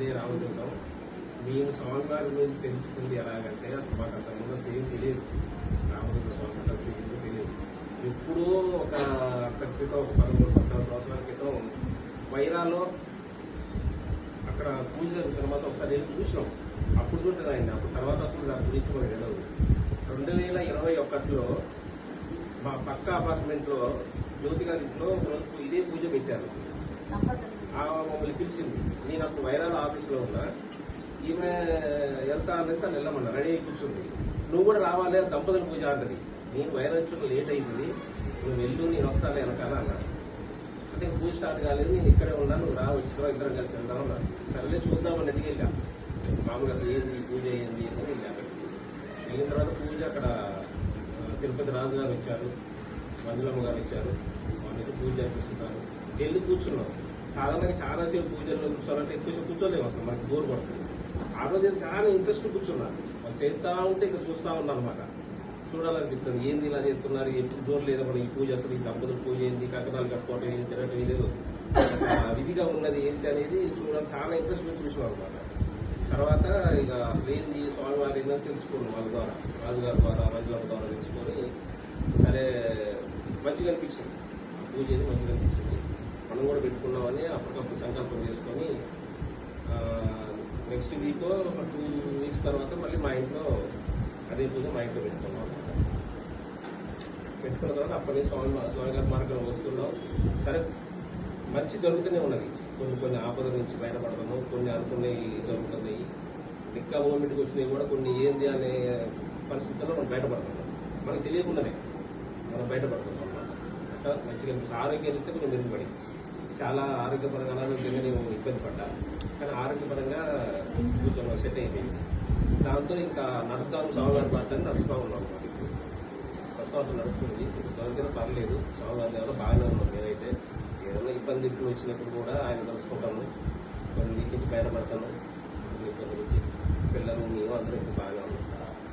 ఇదే రామదుర్గం మేము స్వామివారి గురించి తెలుసుకుంది ఎలాగంటే అసలు మాకు అంత అసలు ఏం తెలియదు. రామదుర్గ స్వామి అంటే అసలు ఏమీ తెలియదు? ఎప్పుడో ఒక అక్కడ క్రితం ఒక పదమూడు పద్నాలుగు సంవత్సరాల క్రితం వైరాలో అక్కడ పూజ జరుగుతున్న మాత్రం ఒకసారి వెళ్ళి చూసినాం. అప్పుడు చూడలేదు ఆయన. అప్పుడు తర్వాత అసలు దాని గురించి మనకు తెలియదు రెండు వేల ఇరవై ఒకటిలో మా పక్క అపార్ట్మెంట్లో జ్యోతి గారి ఇంట్లో ఇదే పూజ పెట్టారు. మమ్మల్ని పిలిచింది. నేను అప్పుడు వైరాల ఆఫీస్లో ఉన్నా. ఈమె వెళ్తా అనేసి అని వెళ్ళమన్నా రెడీ అయి కూర్చుంది. నువ్వు కూడా రావాలి దంపతుల పూజ అంటది. నేను వైరాల లేట్ అయింది. నువ్వు వెళ్ళు నేను వస్తాను వెనకాల అన్నా. అంటే పూజ స్టార్ట్ కాలేదు నేను ఇక్కడే ఉన్నాను. నువ్వు రా వచ్చినా ఇద్దరం కలిసి వెళ్దాం అన్నా. సరేలే చూద్దాం అడిగి వెళ్ళా. మామూలుగా అసలు ఏంది పూజ ఏంది అని వెళ్ళా అక్కడికి. వెళ్ళిన తర్వాత పూజ అక్కడ తిరుపతి రాజు గారు వచ్చారు. మంజులమ్మ గారు వచ్చారు. వాళ్ళకి పూజ జరిపిస్తున్నారు వెళ్ళి కూర్చున్నాం. సాధారణంగా చాలాసేపు పూజల్లో కూర్చోవాలంటే ఎక్కువసేపు కూర్చోలేము అసలు మనకి బోర్ పడుతుంది. ఆ రోజు నేను చాలా ఇంట్రెస్ట్ కూర్చున్నాను వాళ్ళు చేస్తా ఉంటే ఇక్కడ చూస్తూ ఉన్నా అనమాట చూడాలనిపిస్తుంది ఏంది ఇలా చేస్తున్నారు ఎప్పుడు చూడలేదు మనం ఈ పూజ అసలు ఈ దంపతులు పూజ ఏంది కకనాలు కట్టుకోవటం ఏంది తినటం లేదు విధిగా ఉన్నది ఏంటి అనేది చూడాలి చాలా ఇంట్రెస్ట్ పెట్టి చూసినాం అనమాట తర్వాత ఇక అసలు ఏంది స్వామివారి ఏందని తెలుసుకున్నాం వాళ్ళ ద్వారా రాజుగారి ద్వారా మంజుల ద్వారా తెలుసుకొని సరే మంచిగా అనిపించింది. పూజ ఏది మంచిగా అనిపించింది. పెట్టుకున్నామని అప్పటికప్పుడు సంకల్పం చేసుకొని నెక్స్ట్ వీక్ ఒక టూ వీక్స్ తర్వాత మళ్ళీ మా ఇంట్లో అదే పూజ మా ఇంట్లో పెట్టుకున్నాం పెట్టుకున్న తర్వాత అప్పటి స్వామి స్వామి గారి మార్గంలో వస్తున్నాం. సరే మంచి జరుగుతూనే ఉన్నది. కొన్ని కొన్ని ఆపదల నుంచి బయటపడతాము కొన్ని అనుకున్నవి జరుగుతున్నాయి. ఇంకా మూమెంట్కి వచ్చినవి కూడా కొన్ని ఏంది అనే పరిస్థితుల్లో మనం బయటపడుతున్నాం మనకు తెలియకుండానే మనం బయటపడుతున్నాం అన్నమాట. మంచిగా ఆరోగ్యం అయితే కొంచెం మెరుగుపడి. చాలా ఆరోగ్యపరంగా అనారోగ్యంగా నేను ఇబ్బంది పడ్డాను. కానీ ఆరోగ్యపరంగా కొంచెం సెట్ అయిపోయింది దాంతో ఇంకా నడుస్తాను స్వామివారి మాత్రమే నడుస్తూ ఉన్నాం అన్నమాట ప్రస్తుతం నడుస్తుంది. దొరికిన పర్లేదు. స్వామివారి దగ్గర బాగానే ఉన్నాం నేనైతే ఏదైనా ఇబ్బంది వచ్చినప్పుడు కూడా ఆయన తెలుసుకుంటాము కొన్ని వీటి నుంచి బయటపడతాము పిల్లలు మేము అందరూ ఇప్పుడు బాగా